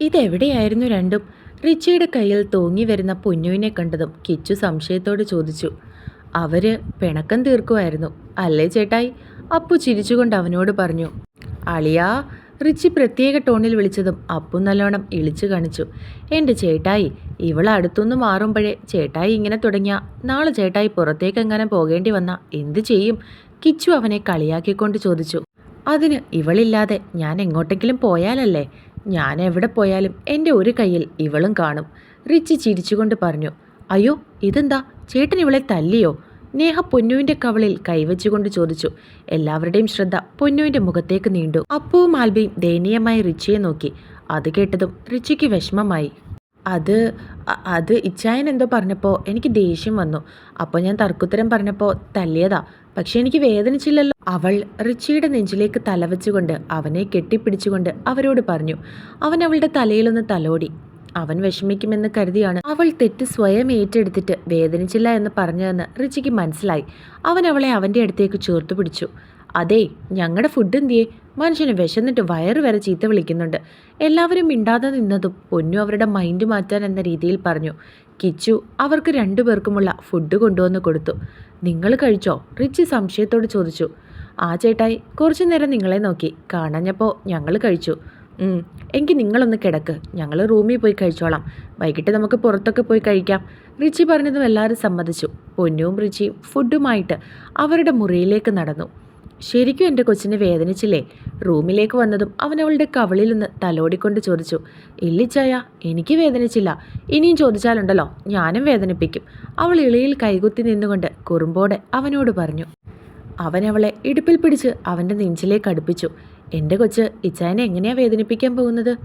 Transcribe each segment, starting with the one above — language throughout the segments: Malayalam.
ഇതെവിടെയായിരുന്നു രണ്ടും? റിച്ചിയുടെ കയ്യിൽ തൂങ്ങി വരുന്ന പൊന്നുവിനെ കണ്ടതും കിച്ചു സംശയത്തോട് ചോദിച്ചു. അവർ പിണക്കം തീർക്കുമായിരുന്നു അല്ലേ ചേട്ടായി? അപ്പു ചിരിച്ചുകൊണ്ട് അവനോട് പറഞ്ഞു അളിയാ റിച്ചി പ്രത്യേക ടോണിൽ വിളിച്ചതും അപ്പു നല്ലോണം ഇളിച്ചു കാണിച്ചു. എന്റെ ചേട്ടായി ഇവൾ അടുത്തുനിന്ന് മാറുമ്പോഴേ ചേട്ടായി ഇങ്ങനെ തുടങ്ങിയ നാളെ ചേട്ടായി പുറത്തേക്ക് എങ്ങനെ പോകേണ്ടി വന്ന എന്ത് ചെയ്യും? കിച്ചു അവനെ കളിയാക്കിക്കൊണ്ട് ചോദിച്ചു അതിന് ഇവളില്ലാതെ ഞാൻ എങ്ങോട്ടെങ്കിലും പോയാലല്ലേ? ഞാൻ എവിടെ പോയാലും എന്റെ ഒരു കയ്യിൽ ഇവളും കാണും. റിച്ചി ചിരിച്ചുകൊണ്ട് പറഞ്ഞു അയ്യോ ഇതെന്താ? ചേട്ടൻ ഇവളെ തല്ലിയോ? നേഹ പൊന്നുവിന്റെ കവളിൽ കൈവച്ചുകൊണ്ട് ചോദിച്ചു. എല്ലാവരുടെയും ശ്രദ്ധ പൊന്നുവിന്റെ മുഖത്തേക്ക് നീണ്ടു. അപ്പുവും ആൽബിയും ദയനീയമായി റിച്ചിയെ നോക്കി. അത് കേട്ടതും റിച്ചിക്ക് വിഷമമായി. അത് അത് ഇച്ചായൻ എന്തോ പറഞ്ഞപ്പോൾ എനിക്ക് ദേഷ്യം വന്നു. അപ്പോൾ ഞാൻ തർക്കുത്തരം പറഞ്ഞപ്പോൾ തല്ലിയതാ. പക്ഷെ എനിക്ക് വേദനിച്ചില്ലല്ലോ. അവൾ റിച്ചിയുടെ നെഞ്ചിലേക്ക് തലവെച്ചുകൊണ്ട് അവനെ കെട്ടിപ്പിടിച്ചുകൊണ്ട് അവരോട് പറഞ്ഞു അവൻ അവളുടെ തലയിലൊന്ന് തലോടി. അവൻ വിഷമിക്കുമെന്ന് കരുതിയാണ് അവൾ തെറ്റ് സ്വയം ഏറ്റെടുത്തിട്ട് വേദനിച്ചില്ല എന്ന് പറഞ്ഞതെന്ന് റിച്ചിക്ക് മനസ്സിലായി. അവൻ അവളെ അവന്റെ അടുത്തേക്ക് ചേർത്ത് പിടിച്ചു. അതെ ഞങ്ങളുടെ ഫുഡ് എന്തിയേ? മനുഷ്യന് വിശന്നിട്ട് വയറ് വരെ ചീത്ത വിളിക്കുന്നുണ്ട്. എല്ലാവരും മിണ്ടാതെ നിന്നതും പൊന്നു അവരുടെ മൈൻഡ് മാറ്റാൻ എന്ന രീതിയിൽ പറഞ്ഞു. കിച്ചു അവർക്ക് രണ്ടുപേർക്കുമുള്ള ഫുഡ് കൊണ്ടുവന്ന് കൊടുത്തു. നിങ്ങൾ കഴിച്ചോ? റിച്ച് സംശയത്തോട് ചോദിച്ചു. ആ ചേട്ടായി കുറച്ചു നേരം നിങ്ങളെ നോക്കി. കാണാഞ്ഞപ്പോൾ ഞങ്ങൾ കഴിച്ചു. "ഉം, എങ്കിൽ നിങ്ങളൊന്ന് കിടക്ക്. ഞങ്ങൾ റൂമിൽ പോയി കഴിച്ചോളാം. വൈകിട്ട് നമുക്ക് പുറത്തൊക്കെ പോയി കഴിക്കാം. റിച്ചി പറഞ്ഞതും എല്ലാവരും സമ്മതിച്ചു. പൊന്നുവും റിച്ചിയും ഫുഡുമായിട്ട് അവരുടെ മുറിയിലേക്ക് നടന്നു. ശരിക്കും എന്റെ കൊച്ചിനെ വേദനിച്ചില്ലേ? റൂമിലേക്ക് വന്നതും അവൻ അവളുടെ കവളിൽ നിന്ന് തലോടിക്കൊണ്ട് ചോദിച്ചു ഇല്ലിച്ചായ എനിക്ക് വേദനിച്ചില്ല. ഇനിയും ചോദിച്ചാലുണ്ടല്ലോ ഞാനും വേദനിപ്പിക്കും. അവൾ ഇളിയിൽ കൈകുത്തി നിന്നുകൊണ്ട് കുറുമ്പോടെ അവനോട് പറഞ്ഞു. അവൻ അവളെ ഇടുപ്പിൽ പിടിച്ച് അവന്റെ നെഞ്ചിലേക്ക് അടുപ്പിച്ചു. എന്റെ കൊച്ച് ഇച്ചായനെ എങ്ങനെയാ വേദനിപ്പിക്കാൻ പോകുന്നത്?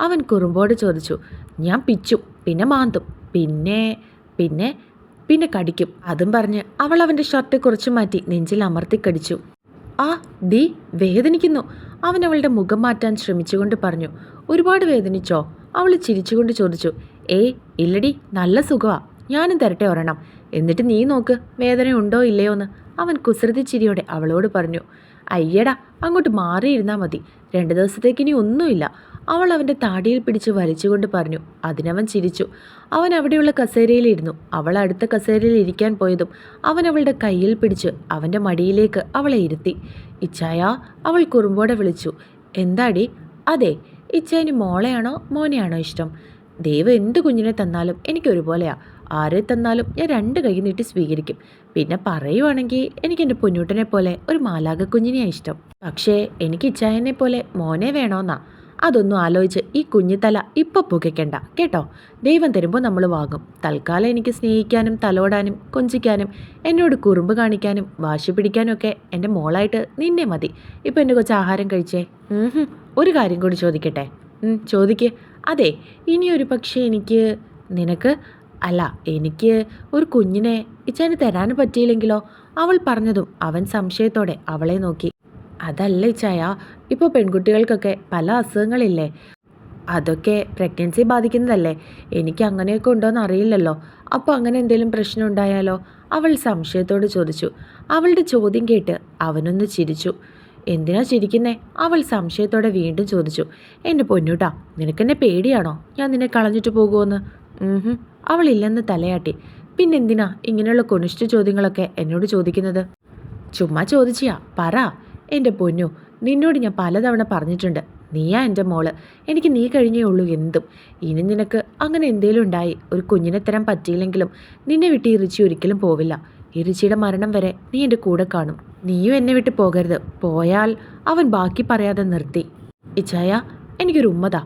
അവൻ കുറുമ്പോട് ചോദിച്ചു. ഞാൻ പിച്ചു പിന്നെ മാന്തും പിന്നെ പിന്നെ പിന്നെ കടിക്കും. അതും പറഞ്ഞ് അവൾ അവന്റെ ഷർട്ട് കുറച്ചു മാറ്റി നെഞ്ചിൽ അമർത്തി കടിച്ചു. ആ ദീ വേദനിക്കുന്നു. അവൻ അവളുടെ മുഖം മാറ്റാൻ ശ്രമിച്ചുകൊണ്ട് പറഞ്ഞു. ഒരുപാട് വേദനിച്ചോ? അവൾ ചിരിച്ചുകൊണ്ട് ചോദിച്ചു. ഏ ഇല്ലടി നല്ല സുഖമാ ഞാനും തരട്ടെ ഒരെണ്ണം. എന്നിട്ട് നീ നോക്ക് വേദന ഉണ്ടോ ഇല്ലയോ എന്ന്. അവൻ കുസൃതി ചിരിയോടെ അവളോട് പറഞ്ഞു. അയ്യടാ അങ്ങോട്ട് മാറിയിരുന്നാൽ മതി. രണ്ട് ദിവസത്തേക്ക് ഇനി ഒന്നുമില്ല. അവൾ അവന്റെ താടിയിൽ പിടിച്ച് വലിച്ചുകൊണ്ട് പറഞ്ഞു അതിനവൻ ചിരിച്ചു. അവൻ അവിടെയുള്ള കസേരയിലിരുന്നു. അവൾ അടുത്ത കസേരയിൽ ഇരിക്കാൻ പോയതും അവൻ അവളുടെ കയ്യിൽ പിടിച്ച് അവന്റെ മടിയിലേക്ക് അവളെ ഇരുത്തി. ഇച്ചായ അവൾ കുറുമ്പോടെ വിളിച്ചു. എന്താടി? അതെ ഇച്ചായന് മോളെയാണോ മോനെയാണോ ഇഷ്ടം? ദൈവ എന്ത് കുഞ്ഞിനെ തന്നാലും എനിക്ക് ഒരുപോലെയാ. ആരെ തന്നാലും ഞാൻ രണ്ട് കൈ നീട്ടി സ്വീകരിക്കും. പിന്നെ പറയുവാണെങ്കിൽ എനിക്ക് എന്റെ പൊന്നൂട്ടനെ പോലെ ഒരു മാലാക കുഞ്ഞിനെയാണ് ഇഷ്ടം. പക്ഷേ എനിക്ക് ഇച്ചായനെ പോലെ മോനെ വേണോന്നാ. അതൊന്നും ആലോചിച്ച് ഈ കുഞ്ഞിത്തല ഇപ്പൊ പുകയ്ക്കണ്ട കേട്ടോ? ദൈവം തരുമ്പോൾ നമ്മൾ വാങ്ങും. തൽക്കാലം എനിക്ക് സ്നേഹിക്കാനും തലോടാനും കൊഞ്ചിക്കാനും എന്നോട് കുറുമ്പ് കാണിക്കാനും വാശി പിടിക്കാനും ഒക്കെ എന്റെ മോളായിട്ട് നിന്നെ മതി. ഇപ്പോൾ എന്റെ കൊച്ചു ആഹാരം കഴിച്ചേ? ഒരു കാര്യം കൂടി ചോദിക്കട്ടെ? ചോദിക്ക്. അതെ ഇനിയൊരു പക്ഷേ എനിക്ക് നിനക്ക്? അല്ല എനിക്ക് ഒരു കുഞ്ഞിനെ ഇച്ചാന് തരാൻ പറ്റിയില്ലെങ്കിലോ? അവൾ പറഞ്ഞതും അവൻ സംശയത്തോടെ അവളെ നോക്കി. അതല്ല ചായ ഇപ്പോൾ പെൺകുട്ടികൾക്കൊക്കെ പല അസുഖങ്ങളില്ലേ? അതൊക്കെ പ്രഗ്നൻസി ബാധിക്കുന്നതല്ലേ? എനിക്ക് അങ്ങനെയൊക്കെ ഉണ്ടോയെന്ന് അറിയില്ലല്ലോ. അപ്പോൾ അങ്ങനെ എന്തെങ്കിലും പ്രശ്നം ഉണ്ടായാലോ? അവൾ സംശയത്തോട് ചോദിച്ചു. അവളുടെ ചോദ്യം കേട്ട് അവനൊന്ന് ചിരിച്ചു. എന്തിനാ ചിരിക്കുന്നേ? അവൾ സംശയത്തോടെ വീണ്ടും ചോദിച്ചു. എന്റെ പൊന്നൂട്ടാ നിനക്കെന്നെ പേടിയാണോ? ഞാൻ നിന്നെ കളഞ്ഞിട്ട് പോകുമെന്ന് അവൾ ഇല്ലെന്ന് തലയാട്ടി. പിന്നെന്തിനാ ഇങ്ങനെയുള്ള കൊനിഷ്ഠ ചോദ്യങ്ങളൊക്കെ എന്നോട് ചോദിക്കുന്നത്? ചുമ്മാ ചോദിച്ചിയാ പറ. എന്റെ പൊന്നു നിന്നോട് ഞാൻ പലതവണ പറഞ്ഞിട്ടുണ്ട്. നീയാ എന്റെ മോൾ. എനിക്ക് നീ കഴിഞ്ഞേ ഉള്ളൂ എന്തും. ഇനി നിനക്ക് അങ്ങനെ എന്തേലും ഉണ്ടായി ഒരു കുഞ്ഞിനെ തരാൻ പറ്റിയില്ലെങ്കിലും നിന്നെ വിട്ട് ഇറിച്ചി ഒരിക്കലും പോവില്ല. ഇറിച്ചിയുടെ റിച്ചിയുടെ മരണം വരെ നീ എന്റെ കൂടെ കാണും. നീയും എന്നെ വിട്ട് പോകരുത്. പോയാൽ അവൻ ബാക്കി പറയാതെ നിർത്തി. ഇച്ചായ എനിക്കൊരു ഉമ്മതാ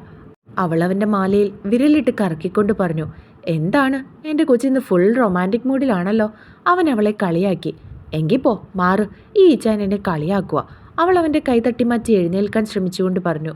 അവൾ അവന്റെ മാലയിൽ വിരലിട്ട് കറക്കിക്കൊണ്ട് പറഞ്ഞു എന്താണ്? എന്റെ കൊച്ചിന്ന് ഫുൾ റൊമാന്റിക് മൂഡിലാണല്ലോ അവൻ അവളെ കളിയാക്കി. എങ്കിൽ പോ മാറ്. ഈ ഇച്ചാൻ എന്നെ കളിയാക്കുക അവൾ അവന്റെ കൈ തട്ടി മാറ്റി എഴുന്നേൽക്കാൻ ശ്രമിച്ചുകൊണ്ട് പറഞ്ഞു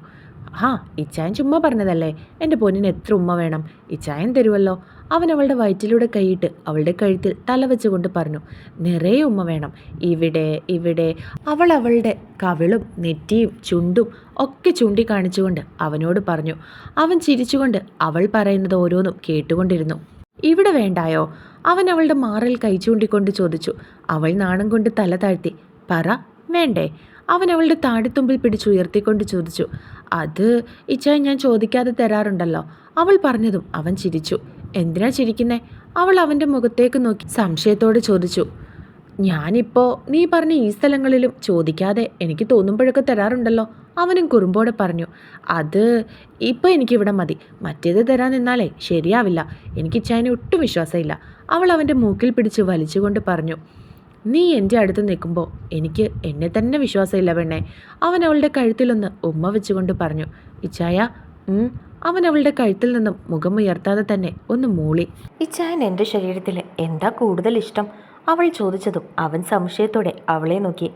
ആ ഇച്ചായൻ ചുമ്മാ പറഞ്ഞതല്ലേ? എന്റെ പൊന്നിന് എത്ര ഉമ്മ വേണം? ഇച്ചായൻ തരുമല്ലോ അവൻ അവളുടെ വയറ്റിലൂടെ കൈയിട്ട് അവളുടെ കഴുത്തിൽ തല വെച്ചുകൊണ്ട് പറഞ്ഞു നിറയെ ഉമ്മ വേണം. ഇവിടെ ഇവിടെ. അവൾ അവളുടെ കവിളും നെറ്റിയും ചുണ്ടും ഒക്കെ ചൂണ്ടിക്കാണിച്ചുകൊണ്ട് അവനോട് പറഞ്ഞു. അവൻ ചിരിച്ചുകൊണ്ട് അവൾ പറയുന്നത് ഓരോന്നും കേട്ടുകൊണ്ടിരുന്നു. ഇവിടെ വേണ്ടായോ? അവൻ അവളുടെ മാറിൽ കൈ ചൂണ്ടിക്കൊണ്ട് ചോദിച്ചു. അവൾ നാണം കൊണ്ട് തല താഴ്ത്തി. പറ വേണ്ടേ? അവൻ അവളുടെ താടിത്തുമ്പിൽ പിടിച്ചുയർത്തിക്കൊണ്ട് ചോദിച്ചു. അത് ഇച്ചായി ഞാൻ ചോദിക്കാതെ തരാറുണ്ടല്ലോ. അവൾ പറഞ്ഞതും അവൻ ചിരിച്ചു. എന്തിനാ ചിരിക്കുന്നേ? അവൾ അവന്റെ മുഖത്തേക്ക് നോക്കി സംശയത്തോടെ ചോദിച്ചു. ഞാനിപ്പോൾ നീ പറഞ്ഞ ഈ സ്ഥലങ്ങളിലും ചോദിക്കാതെ എനിക്ക് തോന്നുമ്പോഴൊക്കെ തരാറുണ്ടല്ലോ. അവനും കുറുമ്പോടെ പറഞ്ഞു അത് ഇപ്പോൾ എനിക്കിവിടെ മതി. മറ്റേത് തരാൻ നിന്നാലേ ശരിയാവില്ല. എനിക്ക് ഇച്ചായനെ ഒട്ടും വിശ്വാസമില്ല. അവൾ അവന്റെ മൂക്കിൽ പിടിച്ച് വലിച്ചുകൊണ്ട് പറഞ്ഞു നീ എന്റെ അടുത്ത് നിൽക്കുമ്പോൾ എനിക്ക് എന്നെ തന്നെ വിശ്വാസമില്ല പെണ്ണെ. അവൻ അവളുടെ കഴുത്തിലൊന്ന് ഉമ്മ വെച്ചുകൊണ്ട് പറഞ്ഞു ഇച്ചായ ഉം." അവൻ അവളുടെ കഴുത്തിൽ നിന്നും മുഖം ഉയർത്താതെ തന്നെ ഒന്ന് മൂളി. ഇച്ചായൻ എന്റെ ശരീരത്തിൽ എന്താ കൂടുതൽ ഇഷ്ടം? അവൾ ചോദിച്ചതും അവൻ സംശയത്തോടെ അവളെ നോക്കി.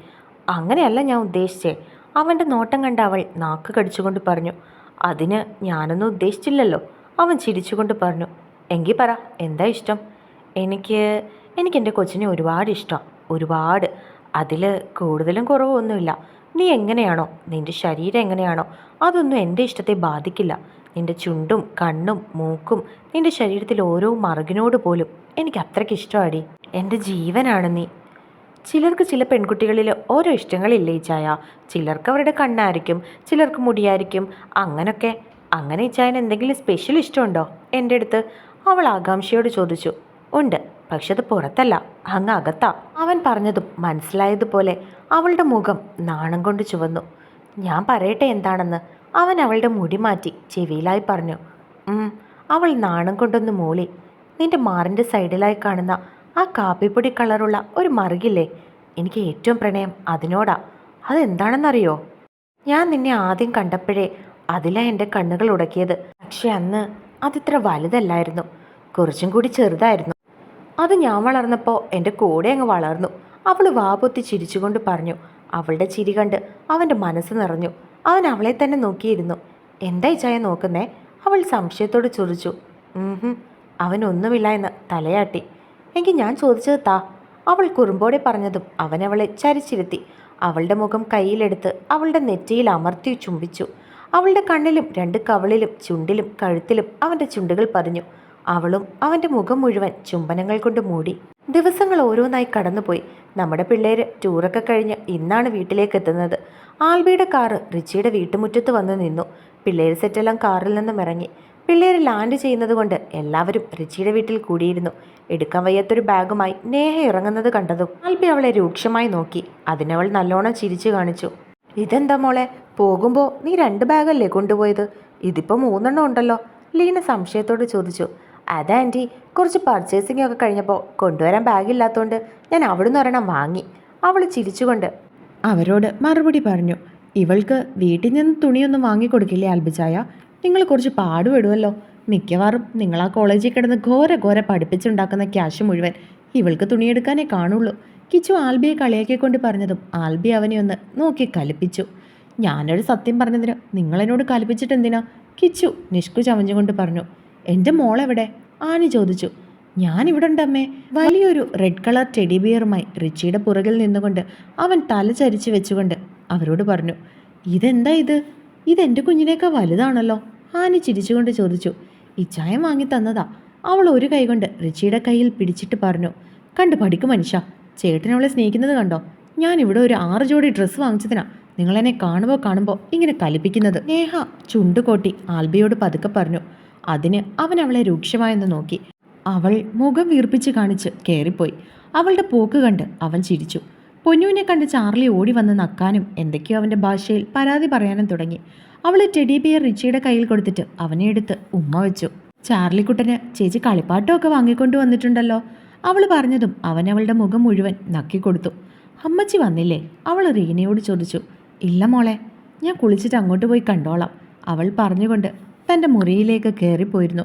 അങ്ങനെയല്ല ഞാൻ ഉദ്ദേശിച്ചേ. അവന്റെ നോട്ടം കണ്ട അവൾ നാക്ക് കടിച്ചുകൊണ്ട് പറഞ്ഞു അതിന് ഞാനൊന്നും ഉദ്ദേശിച്ചില്ലല്ലോ. അവൻ ചിരിച്ചുകൊണ്ട് പറഞ്ഞു എങ്കിൽ പറ എന്താ ഇഷ്ടം? എനിക്ക് എനിക്ക് എന്റെ കൊച്ചിനെ ഒരുപാട് ഇഷ്ടം ഒരുപാട്. അതിൽ കൂടുതലും കുറവൊന്നുമില്ല. നീ എങ്ങനെയാണോ നിന്റെ ശരീരം എങ്ങനെയാണോ അതൊന്നും എന്റെ ഇഷ്ടത്തെ ബാധിക്കില്ല. നിന്റെ ചുണ്ടും കണ്ണും മൂക്കും നിന്റെ ശരീരത്തിൽ ഓരോ മറുകിനോട് പോലും എനിക്ക് അത്രയ്ക്ക് ഇഷ്ടമാടി എന്റെ ജീവനാണ് നീ. ചിലർക്ക് ചില പെൺകുട്ടികളിൽ ഓരോ ഇഷ്ടങ്ങളില്ലേ ഈ ചായ? ചിലർക്ക് അവരുടെ കണ്ണായിരിക്കും ചിലർക്ക് മുടിയായിരിക്കും. അങ്ങനൊക്കെ. അങ്ങനെ ഈ ചായന് എന്തെങ്കിലും സ്പെഷ്യൽ ഇഷ്ടമുണ്ടോ? എന്റെ അടുത്ത് അവൾ ആകാംക്ഷയോട് ചോദിച്ചു. ഉണ്ട്. പക്ഷെ അത് പുറത്തല്ല. അങ്ങ് അകത്താ. അവൻ പറഞ്ഞതും മനസ്സിലായതുപോലെ അവളുടെ മുഖം നാണം കൊണ്ട് ചുവന്നു. ഞാൻ പറയട്ടെ എന്താണെന്ന്? അവൻ അവളുടെ മുടി മാറ്റി ചെവിയിലായി പറഞ്ഞു. അവൾ നാണം കൊണ്ടൊന്ന് മൂളി. നിന്റെ മാറിന്റെ സൈഡിലായി കാണുന്ന ആ കാപ്പിപ്പൊടി കളറുള്ള ഒരു മറുകില്ലേ? എനിക്ക് ഏറ്റവും പ്രണയം അതിനോടാ. അതെന്താണെന്നറിയോ? ഞാൻ നിന്നെ ആദ്യം കണ്ടപ്പോഴേ അതിലാ എന്റെ കണ്ണുകൾ ഉടക്കിയത്. പക്ഷെ അന്ന് അതിത്ര വലുതല്ലായിരുന്നു. കുറച്ചും കൂടി ചെറുതായിരുന്നു. അത് ഞാൻ വളർന്നപ്പോൾ എന്റെ കൂടെ അങ്ങ് വളർന്നു. അവൾ വാപൊത്തി ചിരിച്ചുകൊണ്ട് പറഞ്ഞു. അവളുടെ ചിരി കണ്ട് അവന്റെ മനസ്സ് നിറഞ്ഞു. അവൻ അവളെ തന്നെ നോക്കിയിരുന്നു. എന്തായി ചായ നോക്കുന്നേ? അവൾ സംശയത്തോട് ചോദിച്ചു. ഒന്നുമില്ല എന്ന് തലയാട്ടി. എങ്കിൽ ഞാൻ ചോദിച്ചത് താ. അവൾ കുറുമ്പോടെ പറഞ്ഞതും അവൻ അവളെ ചരിച്ചിരുത്തി. അവളുടെ മുഖം കയ്യിലെടുത്ത് അവളുടെ നെറ്റിയിൽ അമർത്തി ചുംബിച്ചു. അവളുടെ കണ്ണിലും രണ്ട് കവളിലും ചുണ്ടിലും കഴുത്തിലും അവന്റെ ചുണ്ടുകൾ പറഞ്ഞു അവളും അവന്റെ മുഖം മുഴുവൻ ചുംബനങ്ങൾ കൊണ്ട് മൂടി. ദിവസങ്ങൾ ഓരോന്നായി കടന്നുപോയി. നമ്മുടെ പിള്ളേര് ടൂറൊക്കെ കഴിഞ്ഞ് ഇന്നാണ് വീട്ടിലേക്ക് എത്തുന്നത്. ആൽബിയുടെ കാറ് റിച്ചിയുടെ വീട്ടുമുറ്റത്ത് വന്ന് നിന്നു. പിള്ളേർ സെറ്റെല്ലാം കാറിൽ നിന്നും ഇറങ്ങി. പിള്ളേർ ലാൻഡ് ചെയ്യുന്നത് കൊണ്ട് എല്ലാവരും റിച്ചിയുടെ വീട്ടിൽ കൂടിയിരുന്നു. എടുക്കാൻ വയ്യാത്തൊരു ബാഗുമായി നേഹ ഇറങ്ങുന്നത് കണ്ടതും ആൽബി അവളെ രൂക്ഷമായി നോക്കി. അതിനവൾ നല്ലോണം ചിരിച്ചു കാണിച്ചു. ഇതെന്താ മോളെ? പോകുമ്പോൾ നീ രണ്ട് ബാഗല്ലേ കൊണ്ടുപോയത്? ഇതിപ്പോൾ മൂന്നെണ്ണം ഉണ്ടല്ലോ. ലീന സംശയത്തോട് ചോദിച്ചു. അതാ ആന്റി കുറച്ച് പർച്ചേസിംഗ് ഒക്കെ കഴിഞ്ഞപ്പോൾ കൊണ്ടുവരാൻ ബാഗില്ലാത്തതുകൊണ്ട് ഞാൻ അവിടുന്ന് ഒരെണ്ണം വാങ്ങി. അവൾ ചിരിച്ചുകൊണ്ട് അവരോട് മറുപടി പറഞ്ഞു. ഇവൾക്ക് വീട്ടിൽ നിന്ന് തുണിയൊന്നും വാങ്ങിക്കൊടുക്കില്ലേ ആൽബിച്ചായ നിങ്ങൾ കുറച്ച് പാടുപെടുമല്ലോ മിക്കവാറും നിങ്ങൾ ആ കോളേജിൽ കിടന്ന് ഘോര ഘോര പഠിപ്പിച്ചുണ്ടാക്കുന്ന ക്യാഷ് മുഴുവൻ ഇവൾക്ക് തുണിയെടുക്കാനേ കാണുള്ളൂ. കിച്ചു ആൽബിയെ കളിയാക്കിക്കൊണ്ട് പറഞ്ഞതും ആൽബി അവനെ ഒന്ന് നോക്കി കലിപ്പിച്ചു. ഞാനൊരു സത്യം പറഞ്ഞതിന് നിങ്ങളെന്നോട് കലിപ്പിച്ചിട്ട് എന്തിനാ? കിച്ചു നിഷ്കു ചമഞ്ഞുകൊണ്ട് പറഞ്ഞു. എന്റെ മോളെവിടെ? ആനി ചോദിച്ചു. ഞാൻ ഇവിടെ ഉണ്ടമ്മേ വലിയൊരു റെഡ് കളർ ടെഡി ബിയറുമായി റിച്ചിയുടെ പുറകിൽ നിന്നുകൊണ്ട് അവൻ തല ചരിച്ച് വെച്ചുകൊണ്ട് അവരോട് പറഞ്ഞു. ഇതെന്താ ഇത്? ഇതെന്റെ കുഞ്ഞിനേക്കാൾ വലുതാണല്ലോ. ആനി ചിരിച്ചുകൊണ്ട് ചോദിച്ചു. ഈ ചായം വാങ്ങി തന്നതാ. അവൾ ഒരു കൈ കൊണ്ട് റിച്ചിയുടെ കയ്യിൽ പിടിച്ചിട്ട് പറഞ്ഞു. കണ്ടു പഠിക്കും മനുഷ്യ. ചേട്ടൻ അവളെ സ്നേഹിക്കുന്നത് കണ്ടോ? ഞാൻ ഇവിടെ ഒരു ആറ് ജോഡി ഡ്രസ്സ് വാങ്ങിച്ചതിനാ നിങ്ങളെന്നെ കാണുമ്പോൾ കാണുമ്പോൾ ഇങ്ങനെ കലിപ്പിക്കുന്നത്. നേഹ ചുണ്ടുകോട്ടി ആൽബിയോട് പതുക്കെ പറഞ്ഞു. അതിന് അവൻ അവളെ രൂക്ഷമായെന്ന് നോക്കി. അവൾ മുഖം വീർപ്പിച്ച് കാണിച്ച് കയറിപ്പോയി അവളുടെ പോക്ക് കണ്ട് അവൻ ചിരിച്ചു. പൊന്നുവിനെ കണ്ട് ചാർലി ഓടി വന്ന് നക്കാനും എന്തൊക്കെയോ അവന്റെ ഭാഷയിൽ പരാതി പറയാനും തുടങ്ങി. അവൾ ടെഡി ബിയർ റിച്ചിയുടെ കയ്യിൽ കൊടുത്തിട്ട് അവനെ എടുത്ത് ഉമ്മ വെച്ചു. ചാർലിക്കുട്ടന് ചേച്ചി കളിപ്പാട്ടമൊക്കെ വാങ്ങിക്കൊണ്ട് വന്നിട്ടുണ്ടല്ലോ. അവൾ പറഞ്ഞതും അവൻ അവളുടെ മുഖം മുഴുവൻ നക്കിക്കൊടുത്തു അമ്മച്ചി വന്നില്ലേ? അവൾ റീനയോട് ചോദിച്ചു. ഇല്ല മോളെ ഞാൻ കുളിച്ചിട്ട് അങ്ങോട്ട് പോയി കണ്ടോളാം. അവൾ പറഞ്ഞുകൊണ്ട് തന്റെ മുറിയിലേക്ക് കയറിപ്പോയിരുന്നു.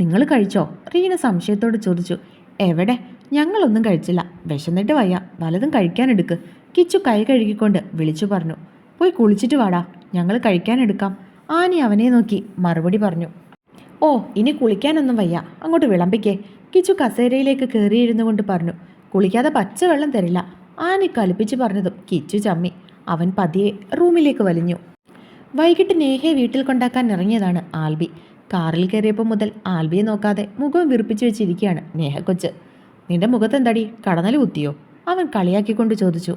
നിങ്ങൾ കഴിച്ചോ? റീന സംശയത്തോട് ചോദിച്ചു. എവിടെ? ഞങ്ങളൊന്നും കഴിച്ചില്ല. വിശന്നിട്ട് വയ്യ. വലതും കഴിക്കാനെടുക്ക്. കിച്ചു കൈ കഴുകിക്കൊണ്ട് വിളിച്ചു പറഞ്ഞു. പോയി കുളിച്ചിട്ട് വാടാ. ഞങ്ങൾ കഴിക്കാനെടുക്കാം. ആനി അവനെ നോക്കി മറുപടി പറഞ്ഞു. ഓ ഇനി കുളിക്കാനൊന്നും വയ്യ. അങ്ങോട്ട് വിളമ്പിക്കേ. കിച്ചു കസേരയിലേക്ക് കയറിയിരുന്നു കൊണ്ട് പറഞ്ഞു. കുളിക്കാതെ പച്ചവെള്ളം തരില്ല. ആനി കലിപ്പിച്ച് പറഞ്ഞതും കിച്ചു ചമ്മി. അവൻ പതിയെ റൂമിലേക്ക് വലിഞ്ഞു. വൈകിട്ട് നേഹയെ വീട്ടിൽ കൊണ്ടാക്കാൻ ഇറങ്ങിയതാണ് ആൽബി. കാറിൽ കയറിയപ്പോൾ മുതൽ ആൽബിയെ നോക്കാതെ മുഖം വിറപ്പിച്ചു വെച്ചിരിക്കുകയാണ് നേഹ കൊച്ച് നിന്റെ മുഖത്തെന്താടി കടന്നൽ കുത്തിയോ? അവൻ കളിയാക്കിക്കൊണ്ട് ചോദിച്ചു.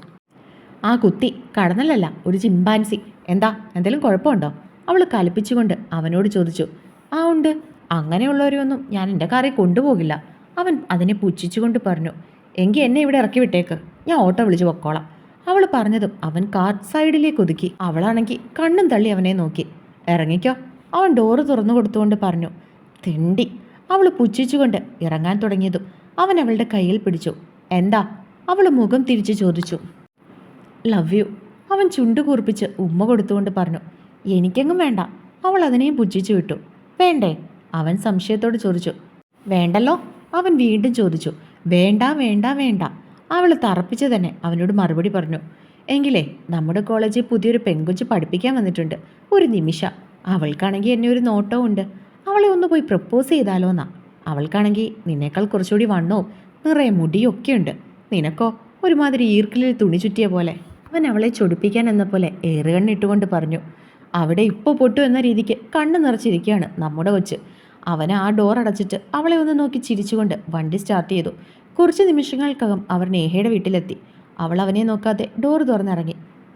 ആ കുത്തി കടന്നലല്ല ഒരു ചിമ്പാൻസി. എന്താ എന്തെങ്കിലും കുഴപ്പമുണ്ടോ? അവൾ കലിപ്പിച്ചുകൊണ്ട് അവനോട് ചോദിച്ചു. ആ ഉണ്ട് അങ്ങനെയുള്ളവരെയൊന്നും ഞാൻ എന്റെ കാറിൽ കൊണ്ടുപോകില്ല. അവൻ അതിനെ പുച്ഛിച്ചുകൊണ്ട് പറഞ്ഞു. എങ്കിൽ എന്നെ ഇവിടെ ഇറക്കി വിട്ടേക്ക്. ഞാൻ ഓട്ടോ വിളിച്ച് പൊക്കോളാം. അവൾ പറഞ്ഞതും അവൻ കാർ സൈഡിലേക്ക് ഒതുക്കി. അവളാണെങ്കിൽ കണ്ണും തള്ളി അവനെ നോക്കി. ഇറങ്ങിക്കോ. അവൻ ഡോറ് തുറന്നു കൊടുത്തുകൊണ്ട് പറഞ്ഞു. തിണ്ടി. അവൾ പുച്ഛിച്ചുകൊണ്ട് ഇറങ്ങാൻ തുടങ്ങിയതും അവൻ അവളുടെ കയ്യിൽ പിടിച്ചു. എന്താ? അവൾ മുഖം തിരിച്ചു ചോദിച്ചു. ലവ് യു അവൻ ചുണ്ടുകൂർപ്പിച്ച് ഉമ്മ കൊടുത്തുകൊണ്ട് പറഞ്ഞു. എനിക്കെങ്ങും വേണ്ട. അവൾ അതിനെയും പുച്ഛിച്ചു വിട്ടു. വേണ്ടേ? അവൻ സംശയത്തോട് ചോദിച്ചു. വേണ്ടല്ലോ? അവൻ വീണ്ടും ചോദിച്ചു. വേണ്ട വേണ്ട വേണ്ട. അവൾ തറപ്പിച്ച് തന്നെ അവനോട് മറുപടി പറഞ്ഞു. എങ്കിലേ നമ്മുടെ കോളേജിൽ പുതിയൊരു പെൺകൊച്ച് പഠിപ്പിക്കാൻ വന്നിട്ടുണ്ട്. ഒരു നിമിഷം. അവൾക്കാണെങ്കിൽ എന്നെ ഒരു നോട്ടവും ഉണ്ട് അവളെ ഒന്ന് പോയി പ്രപ്പോസ് ചെയ്താലോ എന്നാ അവൾക്കാണെങ്കിൽ നിന്നേക്കാൾ കുറച്ചുകൂടി വണ്ണവും നിറയെ മുടിയൊക്കെ ഉണ്ട്. നിനക്കോ? ഒരുമാതിരി ഈർക്കിലിൽ തുണി ചുറ്റിയ പോലെ. അവൻ അവളെ ചൊടിപ്പിക്കാൻ എന്ന പോലെ ഏറുകണ്ണിട്ടുകൊണ്ട് പറഞ്ഞു. അവിടെ ഇപ്പോൾ പൊട്ടു എന്ന രീതിക്ക് കണ്ണ് നിറച്ചിരിക്കുകയാണ് നമ്മുടെ കൊച്ച്. അവൻ ആ ഡോർ അടച്ചിട്ട് അവളെ ഒന്ന് നോക്കി ചിരിച്ചുകൊണ്ട് വണ്ടി സ്റ്റാർട്ട് ചെയ്തു. കുറച്ച് നിമിഷങ്ങൾക്കകം അവർ നേഹയുടെ വീട്ടിലെത്തി. അവൾ അവനെ നോക്കാതെ ഡോർ തുറന്നിറങ്ങി.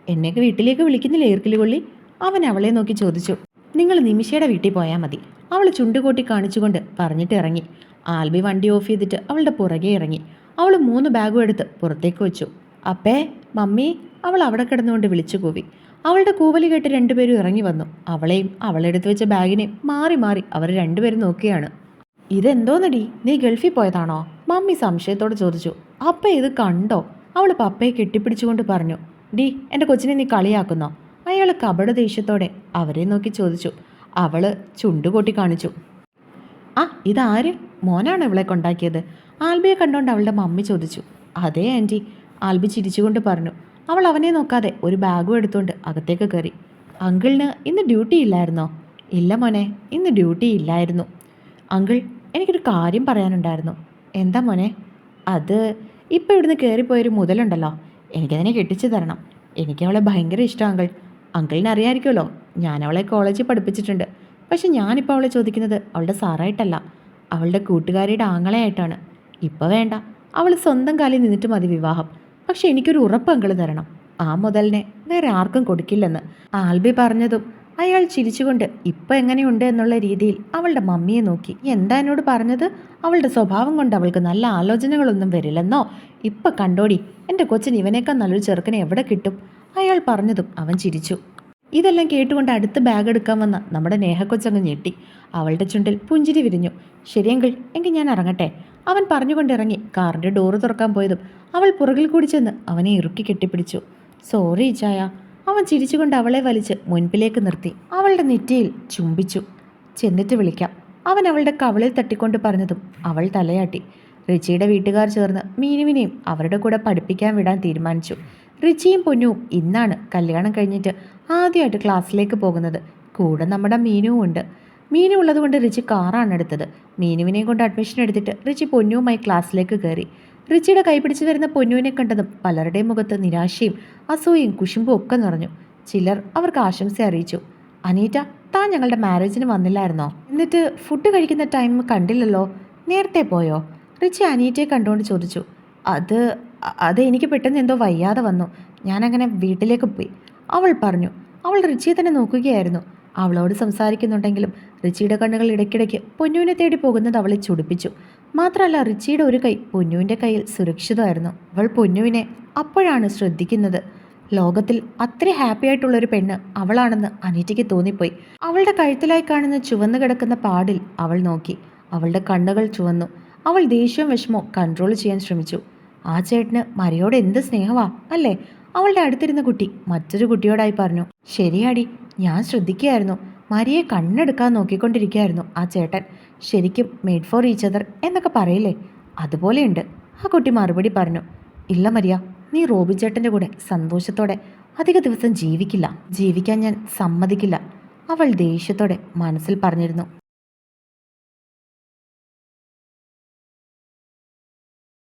എന്നെയൊക്കെ വീട്ടിലേക്ക് വിളിക്കുന്നില്ല ഈർക്കിലി കൊള്ളി അവൻ അവളെ നോക്കി ചോദിച്ചു. നിങ്ങൾ നിമിഷയുടെ വീട്ടിൽ പോയാൽ മതി. അവൾ ചുണ്ടുകൂട്ടി കാണിച്ചുകൊണ്ട് പറഞ്ഞിട്ട് ഇറങ്ങി. ആൽബി വണ്ടി ഓഫ് ചെയ്തിട്ട് അവളുടെ പുറകെ ഇറങ്ങി. അവൾ മൂന്ന് ബാഗും എടുത്ത് പുറത്തേക്ക് വെച്ചു. അപ്പേ മമ്മി അവൾ അവിടെ കിടന്നുകൊണ്ട് വിളിച്ചു കൂവി. അവളുടെ കൂവലി കേട്ട് രണ്ടുപേരും ഇറങ്ങി വന്നു. അവളെയും അവളെടുത്ത് വെച്ച ബാഗിനെയും മാറി മാറി അവർ രണ്ടുപേരും നോക്കുകയാണ്. ഇതെന്തോന്നടി? നീ ഗൾഫിൽ പോയതാണോ? മമ്മി സംശയത്തോടെ ചോദിച്ചു. അപ്പ ഇത് കണ്ടോ? അവൾ പപ്പയെ കെട്ടിപ്പിടിച്ചുകൊണ്ട് പറഞ്ഞു. ഡി എന്റെ കൊച്ചിനെ നീ കളിയാക്കുന്നോ? അയാൾ കപട ദേഷ്യത്തോടെ അവരെ നോക്കി ചോദിച്ചു. അവൾ ചുണ്ടുകൊട്ടി കാണിച്ചു. ആ ഇതാര്? മോനാണ് ഇവളെ കൊണ്ടാക്കിയത്? ആൽബിയെ കണ്ടോണ്ട് അവളുടെ മമ്മി ചോദിച്ചു. അതെ ആന്റി ആൽബി ചിരിച്ചുകൊണ്ട് പറഞ്ഞു. അവൾ അവനെ നോക്കാതെ ഒരു ബാഗും എടുത്തുകൊണ്ട് അകത്തേക്ക് കയറി. അങ്കിളിന് ഇന്ന് ഡ്യൂട്ടി ഇല്ലായിരുന്നോ? ഇല്ല മോനെ ഇന്ന് ഡ്യൂട്ടി ഇല്ലായിരുന്നു. അങ്കിൾ എനിക്കൊരു കാര്യം പറയാനുണ്ടായിരുന്നു. എന്താ മോനെ? അത് ഇപ്പോൾ ഇവിടുന്ന് കയറിപ്പോയൊരു മുതലുണ്ടല്ലോ. എനിക്കതിനെ കെട്ടിച്ചു തരണം. എനിക്ക് അവളെ ഭയങ്കര ഇഷ്ടം അങ്കിൾ. അങ്കിളിനെ അറിയാമായിരിക്കുമല്ലോ ഞാൻ അവളെ കോളേജിൽ പഠിപ്പിച്ചിട്ടുണ്ട്. പക്ഷെ ഞാനിപ്പോൾ അവളെ ചോദിക്കുന്നത് അവളുടെ സാറായിട്ടല്ല. അവളുടെ കൂട്ടുകാരിയുടെ ആങ്ങളെയായിട്ടാണ്. ഇപ്പോൾ വേണ്ട. അവൾ സ്വന്തം കാലിൽ നിന്നിട്ട് മതി വിവാഹം. പക്ഷെ എനിക്കൊരു ഉറപ്പ് അങ്കിൾ തരണം. ആ മുതലിനെ വേറെ ആർക്കും കൊടുക്കില്ലെന്ന് ആൽബി പറഞ്ഞതും അയാൾ ചിരിച്ചുകൊണ്ട് ഇപ്പം എങ്ങനെയുണ്ട് എന്നുള്ള രീതിയിൽ അവളുടെ മമ്മിയെ നോക്കി എന്താ എന്നോട് പറഞ്ഞത്? അവളുടെ സ്വഭാവം കൊണ്ട് അവൾക്ക് നല്ല ആലോചനകളൊന്നും വരില്ലെന്നോ? ഇപ്പം കണ്ടോടി എന്റെ കൊച്ചിന് ഇവനേക്കാൾ നല്ലൊരു ചെറുക്കനെ എവിടെ കിട്ടും? അയാൾ പറഞ്ഞതും അവൻ ചിരിച്ചു. ഇതെല്ലാം കേട്ടുകൊണ്ട് അടുത്ത് ബാഗ് എടുക്കാൻ വന്ന നമ്മുടെ നേഹക്കൊച്ചങ്ങ് ഞെട്ടി. അവളുടെ ചുണ്ടിൽ പുഞ്ചിരി വിരിഞ്ഞു. ശരിയെങ്കിൽ എങ്കിൽ ഞാൻ ഇറങ്ങട്ടെ. അവൻ പറഞ്ഞുകൊണ്ടിറങ്ങി കാറിന്റെ ഡോറ് തുറക്കാൻ പോയതും അവൾ പുറകിൽ കൂടി ചെന്ന് അവനെ ഇറുക്കി കെട്ടിപ്പിടിച്ചു. സോറി ചായ. അവൻ ചിരിച്ചുകൊണ്ട് അവളെ വലിച്ച് മുൻപിലേക്ക് നിർത്തി. അവളുടെ നെറ്റിയിൽ ചുംബിച്ചു. ചെന്നിട്ട് വിളിക്കാം. അവൻ അവളുടെ കവളിൽ തട്ടിക്കൊണ്ട് പറഞ്ഞതും അവൾ തലയാട്ടി. റിച്ചിയുടെ വീട്ടുകാർ ചേർന്ന് മീനുവിനെയും അവരുടെ കൂടെ പഠിപ്പിക്കാൻ വിടാൻ തീരുമാനിച്ചു. റിച്ചിയും പൊന്നുവും ഇന്നാണ് കല്യാണം കഴിഞ്ഞിട്ട് ആദ്യമായിട്ട് ക്ലാസ്സിലേക്ക് പോകുന്നത്. കൂടെ നമ്മുടെ മീനുവും ഉണ്ട്. മീനു ഉള്ളതുകൊണ്ട് റിച്ചി കാറാണ് എടുത്തത്. മീനുവിനെയും കൊണ്ട് അഡ്മിഷൻ എടുത്തിട്ട് റിച്ചി പൊന്നുവുമായി ക്ലാസ്സിലേക്ക് കയറി. റിച്ചിയുടെ കൈപിടിച്ച് വരുന്ന പൊന്നുവിനെ കണ്ടതും പലരുടെയും മുഖത്ത് നിരാശയും അസൂയയും കുശുമ്പും ഒക്കെ നിറഞ്ഞു. ചിലർ അവർക്ക് ആശംസ അറിയിച്ചു. അനീറ്റ താൻ ഞങ്ങളുടെ മാരേജിന് വന്നില്ലായിരുന്നോ? എന്നിട്ട് ഫുഡ് കഴിക്കുന്ന ടൈം കണ്ടില്ലല്ലോ. നേരത്തെ പോയോ? റിച്ചി അനീറ്റയെ കണ്ടുകൊണ്ട് ചോദിച്ചു. അത് അത് എനിക്ക് പെട്ടെന്ന് എന്തോ വയ്യാതെ വന്നു. ഞാനങ്ങനെ വീട്ടിലേക്ക് പോയി. അവൾ പറഞ്ഞു അവൾ റിച്ചിയെ തന്നെ നോക്കുകയായിരുന്നു. അവളോട് സംസാരിക്കുന്നുണ്ടെങ്കിലും റിച്ചിയുടെ കണ്ണുകൾ ഇടയ്ക്കിടയ്ക്ക് പൊന്നുവിനെ തേടി പോകുന്നത് അവളെ ചുടിപ്പിച്ചു. മാത്രമല്ല റിച്ചിയുടെ ഒരു കൈ പൊന്നുവിന്റെ കയ്യിൽ സുരക്ഷിതമായിരുന്നു. അവൾ പൊന്നുവിനെ അപ്പോഴാണ് ശ്രദ്ധിക്കുന്നത്. ലോകത്തിൽ അത്ര ഹാപ്പി ആയിട്ടുള്ള ഒരു പെണ്ണ് അവളാണെന്ന് അനീറ്റയ്ക്ക് തോന്നിപ്പോയി. അവളുടെ കഴുത്തിലായി കാണുന്ന ചുവന്നു കിടക്കുന്ന പാടിൽ അവൾ നോക്കി. അവളുടെ കണ്ണുകൾ ചുവന്നു. അവൾ ദേഷ്യവും വിഷമവും കൺട്രോൾ ചെയ്യാൻ ശ്രമിച്ചു. ആ ചേട്ടന് മരിയോട് എന്ത് സ്നേഹമാ അല്ലേ? അവളുടെ അടുത്തിരുന്ന കുട്ടി മറ്റൊരു കുട്ടിയോടായി പറഞ്ഞു ശരിയാടി ഞാൻ ശ്രദ്ധിക്കുകയായിരുന്നു. മരിയെ കണ്ണെടുക്കാൻ നോക്കിക്കൊണ്ടിരിക്കുകയായിരുന്നു ആ ചേട്ടൻ. ശരിക്കും മെയ്ഡ് ഫോർ ഈച്ച് അതർ എന്നൊക്കെ പറയില്ലേ? അതുപോലെയുണ്ട്. ആ കുട്ടി മറുപടി പറഞ്ഞു ഇല്ല മരിയ നീ റോബി ചേട്ടന്റെ കൂടെ സന്തോഷത്തോടെ അധിക ദിവസം ജീവിക്കില്ല. ജീവിക്കാൻ ഞാൻ സമ്മതിക്കില്ല. അവൾ ദേഷ്യത്തോടെ മനസ്സിൽ പറഞ്ഞിരുന്നു.